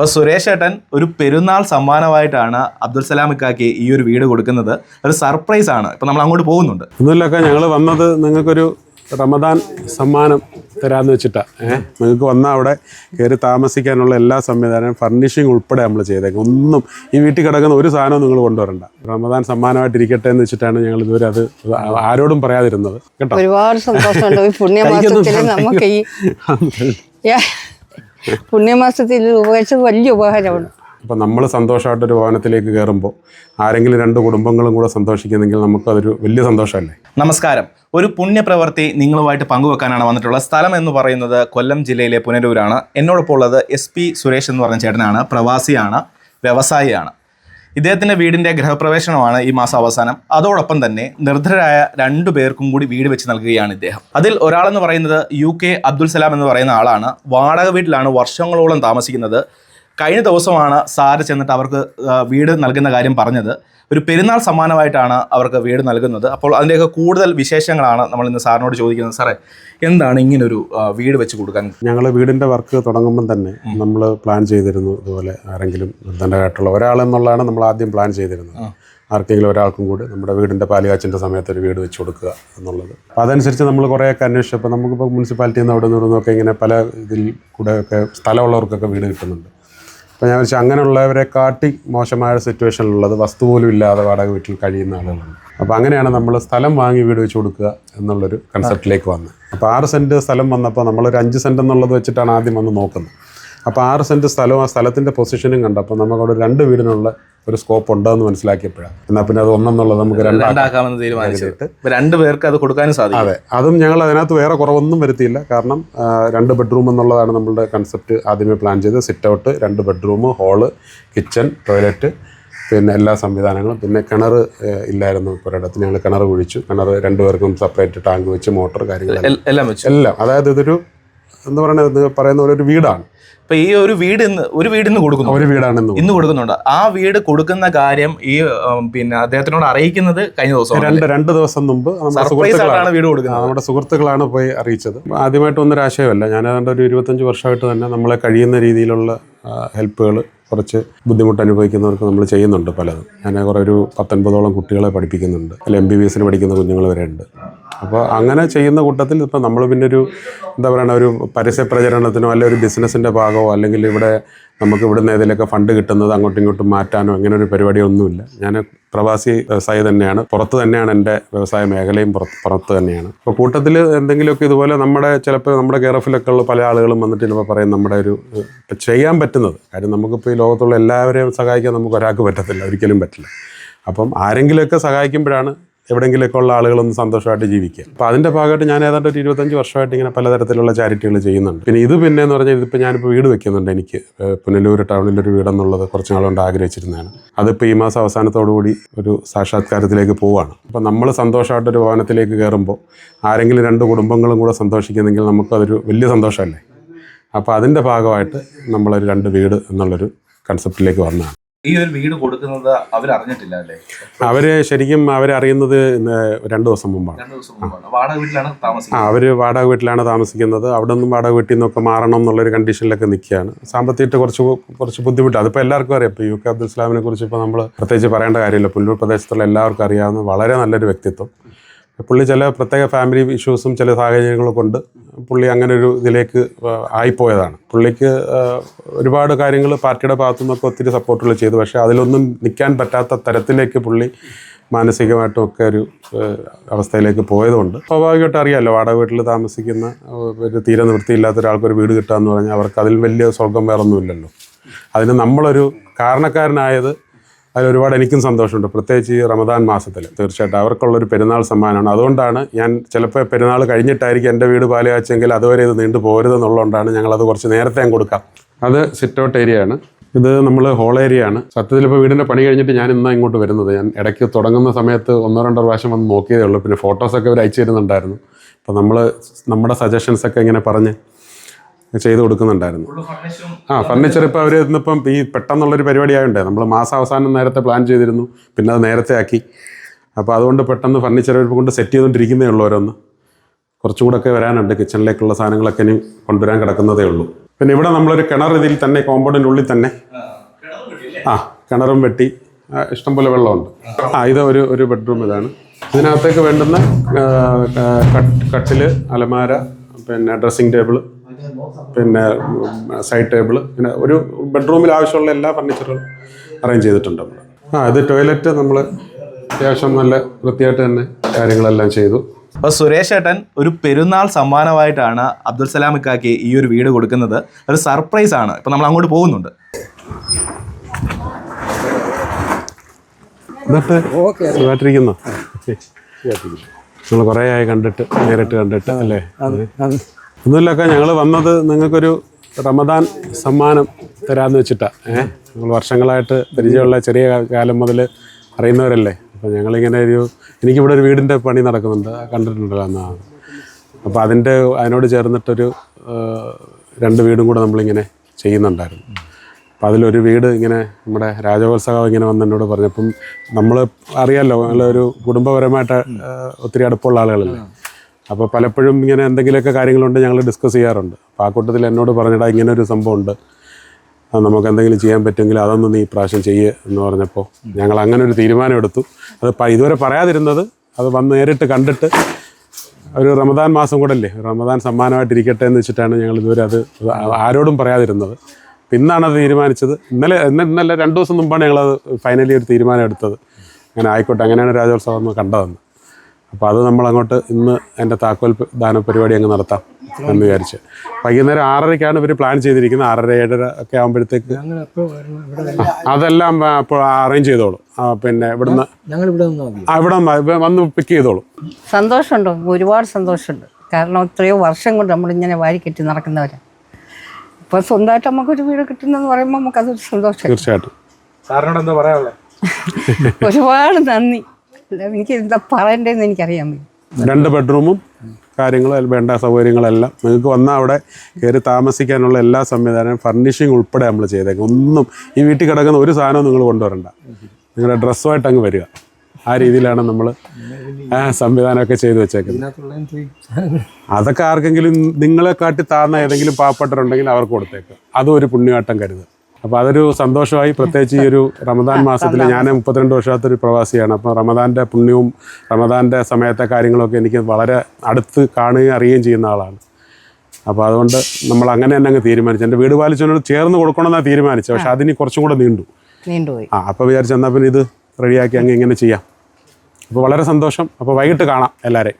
അപ്പോൾ സുരേഷ് ഏട്ടൻ ഒരു പെരുന്നാൾ സമ്മാനമായിട്ടാണ് അബ്ദുൽ സലാം ഇക്കാക്ക് ഈ ഒരു വീട് കൊടുക്കുന്നത്. ഒരു സർപ്രൈസ് ആണ്. ഇപ്പം നമ്മൾ അങ്ങോട്ട് പോകുന്നുണ്ട്. ഒന്നുമില്ലൊക്കെ ഞങ്ങൾ വന്നത് നിങ്ങൾക്കൊരു റമദാൻ സമ്മാനം തരാന്ന് വെച്ചിട്ടാ. ഏഹ് നിങ്ങൾക്ക് വന്നാൽ അവിടെ കയറി താമസിക്കാനുള്ള എല്ലാ സംവിധാനവും ഫർണിഷിങ് ഉൾപ്പെടെ നമ്മൾ ചെയ്തേക്കും. ഒന്നും ഈ വീട്ടിൽ കിടക്കുന്ന ഒരു സാധനവും നിങ്ങൾ കൊണ്ടുവരണ്ട. റമദാൻ സമ്മാനമായിട്ടിരിക്കട്ടെ എന്ന് വെച്ചിട്ടാണ് ഞങ്ങൾ ഇതുവരെ അത് ആരോടും പറയാതിരുന്നത്. കേട്ടോ? ഒരുപാട് സന്തോഷമുണ്ട്. ഈ പുണ്യമാസത്തിൽ നമുക്ക് ഈ പുണ്യമാസത്തിൽ ഉപകരിച്ചത് വലിയ ഉപകാരമാണ്. അപ്പം നമ്മൾ സന്തോഷമായിട്ടൊരു ഭവനത്തിലേക്ക് കയറുമ്പോൾ ആരെങ്കിലും രണ്ട് കുടുംബങ്ങളും കൂടെ സന്തോഷിക്കുന്നെങ്കിൽ നമുക്കതൊരു വലിയ സന്തോഷമല്ലേ? നമസ്കാരം. ഒരു പുണ്യപ്രവൃത്തി നിങ്ങളുമായിട്ട് പങ്കുവെക്കാനാണ് വന്നിട്ടുള്ള സ്ഥലം എന്ന് പറയുന്നത് കൊല്ലം ജില്ലയിലെ പുനലൂരാണ്. എന്നോടൊപ്പം ഉള്ളത് എസ് പി സുരേഷ് എന്ന് പറഞ്ഞ ചേട്ടനാണ്. പ്രവാസിയാണ് വ്യവസായിയാണ്. ഇദ്ദേഹത്തിന്റെ വീടിന്റെ ഗൃഹപ്രവേശനമാണ് ഈ മാസം അവസാനം. അതോടൊപ്പം തന്നെ നിർദ്ധരായ രണ്ടു പേർക്കും കൂടി വീട് വെച്ച് നൽകുകയാണ് ഇദ്ദേഹം. അതിൽ ഒരാളെന്ന് പറയുന്നത് യു കെ അബ്ദുൽ സലാം എന്ന് പറയുന്ന ആളാണ്. വാടക വീട്ടിലാണ് വർഷങ്ങളോളം താമസിക്കുന്നത്. കഴിഞ്ഞ ദിവസമാണ് സാർ ചെന്നിട്ട് അവർക്ക് വീട് നൽകുന്ന കാര്യം പറഞ്ഞത്. ഒരു പെരുന്നാൾ സമ്മാനമായിട്ടാണ് അവർക്ക് വീട് നൽകുന്നത്. അപ്പോൾ അതിന്റെയൊക്കെ കൂടുതൽ വിശേഷങ്ങളാണ് നമ്മൾ ഇന്ന് സാറിനോട് ചോദിക്കുന്നത്. സാറേ എന്താണ് ഇങ്ങനൊരു ഒരു വീട് വെച്ച് കൊടുക്കാൻ? ഞങ്ങൾ വീടിന്റെ വർക്ക് തുടങ്ങുമ്പം തന്നെ നമ്മൾ പ്ലാൻ ചെയ്തിരുന്നു ഇതുപോലെ ആരെങ്കിലും നിർബന്ധമായിട്ടുള്ള ഒരാളെന്നുള്ളതാണ് നമ്മൾ ആദ്യം പ്ലാൻ ചെയ്തിരുന്നത്. ആർക്കെങ്കിലും ഒരാൾക്കും കൂടി നമ്മുടെ വീടിന്റെ പാലുകാച്ചിന്റെ സമയത്ത് ഒരു വീട് വെച്ച് കൊടുക്കുക എന്നുള്ളത്. അപ്പോൾ അതനുസരിച്ച് നമ്മൾ കുറേയൊക്കെ അന്വേഷിച്ചപ്പോൾ നമുക്കിപ്പോൾ മുനിസിപ്പാലിറ്റിയിൽ നിന്ന് അവിടെ നിന്നൊക്കെ ഇങ്ങനെ പല ഇതിൽ കൂടെയൊക്കെ സ്ഥലമുള്ളവർക്കൊക്കെ വീട് കിട്ടുന്നുണ്ട്. അപ്പോൾ ഞാൻ വെച്ചാൽ അങ്ങനെയുള്ളവരെ കാട്ടി മോശമായ സിറ്റുവേഷനിലുള്ളത് വസ്തു പോലും ഇല്ലാതെ വാടക വീട്ടിൽ കഴിയുന്ന ആളുകളാണ്. അപ്പോൾ അങ്ങനെയാണ് നമ്മൾ സ്ഥലം വാങ്ങി വീട് വെച്ച് കൊടുക്കുക എന്നുള്ളൊരു കൺസെപ്റ്റിലേക്ക് വന്നത്. അപ്പോൾ ആറ് സെന്റ് സ്ഥലം വന്നപ്പോൾ നമ്മളൊരു അഞ്ച് സെന്റ് എന്നുള്ളത് വെച്ചിട്ടാണ് ആദ്യം വന്ന് നോക്കുന്നത്. അപ്പോൾ ആറ് സെന്റ് സ്ഥലവും ആ സ്ഥലത്തിന്റെ പൊസിഷനും കണ്ടപ്പോൾ നമുക്കവിടെ രണ്ട് വീടിനുള്ള ഒരു സ്കോപ്പ് ഉണ്ടെന്ന് മനസ്സിലാക്കിയപ്പോഴാണ്. എന്നാൽ പിന്നെ അത് ഒന്നെന്നുള്ളത് നമുക്ക് രണ്ടാക്കാം രണ്ടാക്കാമെന്ന് തീരുമാനിച്ചിട്ട് രണ്ട് പേർക്ക് അത് കൊടുക്കാനും സാധിക്കും. അതെ. അതും ഞങ്ങൾ അതിനകത്ത് വേറെ കുറവൊന്നും വരുത്തിയില്ല. കാരണം രണ്ട് ബെഡ്റൂം എന്നുള്ളതാണ് നമ്മളുടെ കൺസെപ്റ്റ് ആദ്യമേ പ്ലാൻ ചെയ്ത്. സിറ്റ് ഔട്ട് രണ്ട് ബെഡ്റൂം ഹോൾ കിച്ചൺ ടോയ്ലറ്റ് പിന്നെ എല്ലാ സംവിധാനങ്ങളും. പിന്നെ കിണർ ഇല്ലായിരുന്നു ഒരിടത്ത്. ഞങ്ങൾ കിണർ കുഴിച്ചു. കിണർ രണ്ടുപേർക്കും സെപ്പറേറ്റ് ടാങ്ക് വെച്ച് മോട്ടോർ കാര്യങ്ങളെല്ലാം എല്ലാം വെച്ചു. എല്ലാം. അതായത് ഇതൊരു എന്താ പറയുന്നത് പറയുന്ന പോലെ ഒരു വീടാണ്. ഇപ്പൊ ഈ ഒരു വീട് ഇന്ന് ഒരു വീട് ഇന്ന് കൊടുക്കുന്നു. ഒരു വീടാണ് ഇന്ന് കൊടുക്കുന്നുണ്ട്. ആ വീട് കൊടുക്കുന്ന കാര്യം ഈ പിന്നെ അദ്ദേഹത്തിനോട് അറിയിക്കുന്നത് കഴിഞ്ഞ ദിവസം രണ്ട് രണ്ട് ദിവസം മുമ്പ് നമ്മുടെ സുഹൃത്തുക്കളാണ് വീട് കൊടുക്കുന്നത്. നമ്മുടെ സുഹൃത്തുക്കളാണ് പോയി അറിയിച്ചത്. ആദ്യമായിട്ട് ഒന്നൊരു ആശയമല്ല. ഞാൻ ഏതാണ്ട് ഒരു ഇരുപത്തഞ്ച് വർഷമായിട്ട് തന്നെ നമ്മളെ കഴിയുന്ന രീതിയിലുള്ള ഹെൽപ്പുകൾ കുറച്ച് ബുദ്ധിമുട്ട് അനുഭവിക്കുന്നവർക്ക് നമ്മൾ ചെയ്യുന്നുണ്ട് പലതും. ഞാൻ കുറേ ഒരു പത്തൊൻപതോളം കുട്ടികളെ പഠിപ്പിക്കുന്നുണ്ട്. അല്ലെങ്കിൽ എം ബി ബി എസിന് പഠിക്കുന്ന കുഞ്ഞുങ്ങൾ വരെ ഉണ്ട് അപ്പോൾ അങ്ങനെ ചെയ്യുന്ന കൂട്ടത്തിൽ ഇപ്പോൾ നമ്മൾ പിന്നെ ഒരു എന്താ പറയുക ഒരു പരസ്യ പ്രചരണത്തിനോ അല്ലെങ്കിൽ ഒരു ബിസിനസ്സിന്റെ ഭാഗമോ അല്ലെങ്കിൽ ഇവിടെ നമുക്ക് ഇവിടുന്ന് ഏതെങ്കിലുമൊക്കെ ഫണ്ട് കിട്ടുന്നത് അങ്ങോട്ടും ഇങ്ങോട്ടും മാറ്റാനോ അങ്ങനെ ഒരു പരിപാടിയൊന്നുമില്ല ഞാൻ പ്രവാസി വ്യവസായി തന്നെയാണ്. പുറത്ത് തന്നെയാണ് എന്റെ വ്യവസായ മേഖലയും പുറത്ത് പുറത്ത് തന്നെയാണ്. അപ്പോൾ കൂട്ടത്തിൽ എന്തെങ്കിലുമൊക്കെ ഇതുപോലെ നമ്മുടെ ചിലപ്പോൾ നമ്മുടെ കെയർഫിലൊക്കെ ഉള്ള പല ആളുകളും വന്നിട്ട് ചിലപ്പോൾ പറയും നമ്മുടെ ഒരു ചെയ്യാൻ പറ്റുന്നത്. കാര്യം നമുക്കിപ്പോൾ ഈ ലോകത്തുള്ള എല്ലാവരെയും സഹായിക്കാൻ നമുക്ക് ഒരാൾക്ക് പറ്റത്തില്ല. ഒരിക്കലും പറ്റില്ല. അപ്പം ആരെങ്കിലുമൊക്കെ സഹായിക്കുമ്പോഴാണ് എവിടെയെങ്കിലുമൊക്കെ ഉള്ള ആളുകളൊന്ന് സന്തോഷമായിട്ട് ജീവിക്കുക. അപ്പോൾ അതിന്റെ ഭാഗമായിട്ട് ഞാൻ ഏതാണ്ട് ഒരു ഇരുപത്തഞ്ച് വർഷമായിട്ട് ഇങ്ങനെ പലതരത്തിലുള്ള ചാരിറ്റികൾ ചെയ്യുന്നുണ്ട്. പിന്നെ ഇത് പിന്നെ എന്ന് പറഞ്ഞാൽ ഇതിപ്പോൾ ഞാനിപ്പോൾ വീട് വെക്കുന്നുണ്ട് എനിക്ക്. പുനലൂർ ടൗണിലൊരു വീടെന്നുള്ളത് കുറച്ച് നാളുകൊണ്ട് ആഗ്രഹിച്ചിരുന്നതാണ്. അതിപ്പോൾ ഈ മാസം അവസാനത്തോടുകൂടി ഒരു സാക്ഷാത്കാരത്തിലേക്ക് പോവുകയാണ് അപ്പോൾ നമ്മൾ സന്തോഷമായിട്ടൊരു ഭവനത്തിലേക്ക് കയറുമ്പോൾ ആരെങ്കിലും രണ്ട് കുടുംബങ്ങളും കൂടെ സന്തോഷിക്കുന്നെങ്കിൽ നമുക്കതൊരു വലിയ സന്തോഷമല്ലേ? അപ്പോൾ അതിന്റെ ഭാഗമായിട്ട് നമ്മളൊരു രണ്ട് വീട് എന്നുള്ളൊരു കൺസെപ്റ്റിലേക്ക് വന്നതാണ്. ഈ ഒരു വീട് കൊടുക്കുന്നത് അവരറിഞ്ഞിട്ടില്ല അല്ലേ? അവർ ശരിക്കും അവരറിയുന്നത് രണ്ട് ദിവസം മുമ്പാണ്. വാടക വീട്ടിലാണ് താമസിക്കുന്നത്. അവർ വാടക വീട്ടിലാണ് താമസിക്കുന്നത്. അവിടെ നിന്നും വാടക വീട്ടിൽ നിന്നൊക്കെ മാറണം എന്നുള്ളൊരു കണ്ടീഷനിലൊക്കെ നിൽക്കുകയാണ്. സാമ്പത്തികമായിട്ട് കുറച്ച് കുറച്ച് ബുദ്ധിമുട്ട്. അതിപ്പോൾ എല്ലാവർക്കും അറിയാം. ഇപ്പോൾ യു കെ അബ്ദുൽ ഇസ്ലാമിനെ കുറിച്ച് ഇപ്പോൾ നമ്മൾ പ്രത്യേകിച്ച് പറയേണ്ട കാര്യമില്ല. പുല്ലൂർ പ്രദേശത്തുള്ള എല്ലാവർക്കും അറിയാവുന്ന വളരെ നല്ലൊരു വ്യക്തിത്വം. പുള്ളി ചില പ്രത്യേക ഫാമിലി ഇഷ്യൂസും ചില സാഹചര്യങ്ങളും കൊണ്ട് പുള്ളി അങ്ങനെ ഒരു ഇതിലേക്ക് ആയിപ്പോയതാണ്. പുള്ളിക്ക് ഒരുപാട് കാര്യങ്ങൾ പാർട്ടിയുടെ ഭാഗത്തു നിന്നൊക്കെ ഒത്തിരി സപ്പോർട്ടുകൾ ചെയ്തു. പക്ഷേ അതിലൊന്നും നിൽക്കാൻ പറ്റാത്ത തരത്തിലേക്ക് പുള്ളി മാനസികമായിട്ടും ഒക്കെ ഒരു അവസ്ഥയിലേക്ക് പോയതുകൊണ്ട്. സ്വാഭാവികമായിട്ട് അറിയാമല്ലോ വാടക വീട്ടിൽ താമസിക്കുന്ന ഒരു തീരെ നിവൃത്തിയില്ലാത്ത ഒരാൾക്ക് ഒരു വീട് കിട്ടുക എന്ന് പറഞ്ഞാൽ അവർക്ക് അതിൽ വലിയ സ്വർഗം വേറൊന്നുമില്ലല്ലോ. അതിന് നമ്മളൊരു കാരണക്കാരനായത് അതിൽ ഒരുപാട് എനിക്കും സന്തോഷമുണ്ട്. പ്രത്യേകിച്ച് ഈ റമദാൻ മാസത്തിൽ തീർച്ചയായിട്ടും അവർക്കുള്ളൊരു പെരുന്നാൾ സമ്മാനമാണ്. അതുകൊണ്ടാണ് ഞാൻ ചിലപ്പോൾ പെരുന്നാൾ കഴിഞ്ഞിട്ടായിരിക്കും എന്റെ വീട് പാലുകാച്ചെങ്കിൽ അതുവരെ ഇത് നീണ്ടു പോരുതെന്നുള്ളതുകൊണ്ടാണ് ഞങ്ങളത് കുറച്ച് നേരത്തെ കൊടുക്കാം. അത് സിറ്റ് ഔട്ട് ഏരിയ ആണ്. ഇത് നമ്മൾ ഹോൾ ഏരിയ ആണ്. സത്യത്തിൽ ഇപ്പോൾ വീടിന്റെ പണി കഴിഞ്ഞിട്ട് ഞാൻ ഇന്നാണ് ഇങ്ങോട്ട് വരുന്നത്. ഞാൻ ഇടയ്ക്ക് തുടങ്ങുന്ന സമയത്ത് ഒന്നോ രണ്ടോ പ്രാവശ്യം വന്ന് നോക്കിയതേ ഉള്ളൂ. പിന്നെ ഫോട്ടോസൊക്കെ അവർ അയച്ചു തരുന്നുണ്ടായിരുന്നു. അപ്പോൾ നമ്മൾ നമ്മുടെ സജഷൻസൊക്കെ ഇങ്ങനെ പറഞ്ഞ് ചെയ്ത് കൊടുക്കുന്നുണ്ടായിരുന്നു. ആ ഫർണിച്ചർ ഇപ്പോൾ അവർ ഇന്നിപ്പം ഈ പെട്ടെന്നുള്ളൊരു പരിപാടി ആയതുകൊണ്ട് നമ്മൾ മാസം അവസാനം നേരത്തെ പ്ലാൻ ചെയ്തിരുന്നു പിന്നെ അത് നേരത്തെ ആക്കി. അപ്പോൾ അതുകൊണ്ട് പെട്ടെന്ന് ഫർണിച്ചർ കൊണ്ട് സെറ്റ് ചെയ്തുകൊണ്ടിരിക്കുന്നേ ഉള്ളൂ ഓരോന്ന്. കുറച്ചും കൂടെ ഒക്കെ വരാനുണ്ട് കിച്ചണിലേക്കുള്ള സാധനങ്ങളൊക്കെ ഇനി കൊണ്ടുവരാൻ കിടക്കുന്നതേ ഉള്ളൂ. പിന്നെ ഇവിടെ നമ്മളൊരു കിണർ ഇതിൽ തന്നെ കോമ്പൗണ്ടിനുള്ളിൽ ഉള്ളിൽ തന്നെ. ആ കിണറും വെട്ടി ഇഷ്ടംപോലെ വെള്ളമുണ്ട്. ആ ഇത് ഒരു ഒരു ബെഡ്റൂം ഇതാണ്. ഇതിനകത്തേക്ക് വേണ്ടുന്ന കട്ടിൽ അലമാര പിന്നെ ഡ്രസ്സിംഗ് ടേബിൾ പിന്നെ സൈഡ് ടേബിൾ പിന്നെ ഒരു ബെഡ്റൂമിൽ ആവശ്യമുള്ള എല്ലാ ഫർണിച്ചറുകളും അറേഞ്ച് ചെയ്തിട്ടുണ്ട് നമ്മൾ ആ ഇത് ടോയ്ലറ്റ് നമ്മൾ അത്യാവശ്യം നല്ല വൃത്തിയായിട്ട് തന്നെ കാര്യങ്ങളെല്ലാം ചെയ്തു. അപ്പോൾ സുരേഷ് ഏട്ടൻ ഒരു പെരുന്നാൾ സമ്മാനമായിട്ടാണ് അബ്ദുൽ സലാം ഇക്കാക്ക് ഈ ഒരു വീട് കൊടുക്കുന്നത്. ഒരു സർപ്രൈസ് ആണ്. ഇപ്പം നമ്മൾ അങ്ങോട്ട് പോകുന്നുണ്ട്. എന്നിട്ട് സുഖമായിട്ടിരിക്കുന്നു? നമ്മൾ കുറേ ആയി കണ്ടിട്ട് നേരിട്ട് കണ്ടിട്ട് അല്ലേ? ഒന്നുമില്ലൊക്കെ ഞങ്ങൾ വന്നത് നിങ്ങൾക്കൊരു റമദാൻ സമ്മാനം തരാമെന്ന് വെച്ചിട്ടാണ് ഏഹ് ഞങ്ങൾ വർഷങ്ങളായിട്ട് പരിചയമുള്ള ചെറിയ കാലം മുതൽ അറിയുന്നവരല്ലേ? അപ്പോൾ ഞങ്ങളിങ്ങനെ ഒരു എനിക്കിവിടെ ഒരു വീടിന്റെ പണി നടക്കുന്നുണ്ട്. കണ്ടിട്ടുണ്ടല്ലോ എന്നാണ് അപ്പോൾ അതിന്റെ അതിനോട് ചേർന്നിട്ടൊരു രണ്ട് വീടും കൂടെ നമ്മളിങ്ങനെ ചെയ്യുന്നുണ്ടായിരുന്നു. അപ്പം അതിലൊരു വീട് ഇങ്ങനെ നമ്മുടെ രാജകോത്സവം ഇങ്ങനെ വന്ന് എന്നോട് പറഞ്ഞപ്പം നമ്മൾ അറിയാമല്ലോ നമ്മളൊരു കുടുംബപരമായിട്ട് ഒത്തിരി അടുപ്പമുള്ള ആളുകളല്ലേ? അപ്പോൾ പലപ്പോഴും ഇങ്ങനെ എന്തെങ്കിലുമൊക്കെ കാര്യങ്ങളുണ്ട് ഞങ്ങൾ ഡിസ്കസ് ചെയ്യാറുണ്ട്. അപ്പോൾ ആ കൂട്ടത്തിൽ എന്നോട് പറഞ്ഞിടാ ഇങ്ങനെ ഒരു സംഭവമുണ്ട് നമുക്ക് എന്തെങ്കിലും ചെയ്യാൻ പറ്റുമെങ്കിൽ അതൊന്ന് നീ പ്രാവശ്യം ചെയ്യ് എന്ന് പറഞ്ഞപ്പോൾ ഞങ്ങൾ അങ്ങനെ ഒരു തീരുമാനം എടുത്തു. അത് ഇതുവരെ പറയാതിരുന്നത് അത് വന്ന് നേരിട്ട് കണ്ടിട്ട് ഒരു റമദാൻ മാസം കൂടെ അല്ലേ റമദാൻ സമ്മാനമായിട്ടിരിക്കട്ടെ എന്ന് വെച്ചിട്ടാണ് ഞങ്ങൾ ഇതുവരെ അത് ആരോടും പറയാതിരുന്നത്. പിന്നാണ് അത് തീരുമാനിച്ചത്. ഇന്നലെ ഇന്ന- ഇന്നലെ രണ്ട് ദിവസം മുമ്പാണ് ഞങ്ങളത് ഫൈനലി ഒരു തീരുമാനം എടുത്തത്. അങ്ങനെ ആയിക്കോട്ടെ അങ്ങനെയാണ് രാജോത്സവം കണ്ടതെന്ന്. അപ്പോൾ അത് നമ്മൾ അങ്ങോട്ട് ഇന്ന് എന്റെ താക്കോൽ ദാന പരിപാടി അങ്ങ് നടത്താം എന്ന് വിചാരിച്ച്. വൈകുന്നേരം ആറരയ്ക്കാണ് ഇവർ പ്ലാൻ ചെയ്തിരിക്കുന്നത്. ആറര ഏഴര ഒക്കെ ആകുമ്പോഴത്തേക്ക് അതെല്ലാം അപ്പോൾ അറേഞ്ച് ചെയ്തോളൂ. പിന്നെ ഇവിടുന്ന് ഞങ്ങൾ ഇവിടെ വന്ന് പിക്ക് ചെയ്തോളൂ. സന്തോഷമുണ്ടോ. ഒരുപാട് സന്തോഷമുണ്ട്. കാരണം എത്രയോ വർഷം കൊണ്ട് നമ്മളിങ്ങനെ വാരിക്കെട്ടി നടക്കുന്നവരാണ് ഇപ്പൊ സ്വന്തമായിട്ട് നമുക്കൊരു വീട് കിട്ടുന്നെന്ന് പറയുമ്പോൾ നമുക്കതൊരു സന്തോഷം. തീർച്ചയായിട്ടും. സാറിനോട് എന്താ പറയാനുള്ളത്? ഒരുപാട് നന്ദി. എനിക്ക് എന്താ പറയണ്ടെന്ന് എനിക്കറിയാൻ വയ്യ. രണ്ട് ബെഡ്റൂമും കാര്യങ്ങളും വേണ്ട സൗകര്യങ്ങളെല്ലാം. നിങ്ങൾക്ക് വന്നാൽ അവിടെ കയറി താമസിക്കാനുള്ള എല്ലാ സംവിധാനവും ഫർണിഷിംഗ് ഉൾപ്പെടെ നമ്മൾ ചെയ്തേക്കും. ഒന്നും ഈ വീട്ടിൽ കിടക്കുന്ന ഒരു സാധനവും നിങ്ങൾ കൊണ്ടുവരണ്ട. നിങ്ങളുടെ ഡ്രസ്സുമായിട്ട് അങ്ങ് വരിക. ആ രീതിയിലാണ് നമ്മൾ സംവിധാനമൊക്കെ ചെയ്തു വെച്ചേക്കുന്നത്. അതൊക്കെ ആർക്കെങ്കിലും നിങ്ങളെ കാട്ടി താഴ്ന്ന ഏതെങ്കിലും പാവപ്പെട്ടവരുണ്ടെങ്കിൽ അവർക്ക് കൊടുത്തേക്കുക അതും ഒരു പുണ്യവാട്ടം കരുത് അപ്പോൾ അതൊരു സന്തോഷമായി പ്രത്യേകിച്ച് ഈ ഒരു റമദാൻ മാസത്തിൽ ഞാൻ മുപ്പത്തിരണ്ട് വർഷത്തെ ഒരു പ്രവാസിയാണ്. അപ്പോൾ റമദാന്റെ പുണ്യവും റമദാന്റെ സമയത്തെ കാര്യങ്ങളൊക്കെ എനിക്ക് വളരെ അടുത്ത് കാണുകയും അറിയുകയും ചെയ്യുന്ന ആളാണ്. അപ്പോൾ അതുകൊണ്ട് നമ്മൾ അങ്ങനെ തന്നെ അങ്ങ് തീരുമാനിച്ചു. എന്റെ വീട് പാലിച്ചതിനോട് ചേർന്ന് കൊടുക്കണമെന്നാണ് തീരുമാനിച്ചത്. പക്ഷെ അതിന് കുറച്ചും കൂടെ നീണ്ടു. നീണ്ടുപോയി. ആ അപ്പോൾ വിചാരിച്ചു എന്നാൽ പിന്നെ ഇത് റെഡിയാക്കി അങ്ങ് ഇങ്ങനെ ചെയ്യാം. അപ്പോൾ വളരെ സന്തോഷം. അപ്പോൾ വൈകിട്ട് കാണാം എല്ലാവരെയും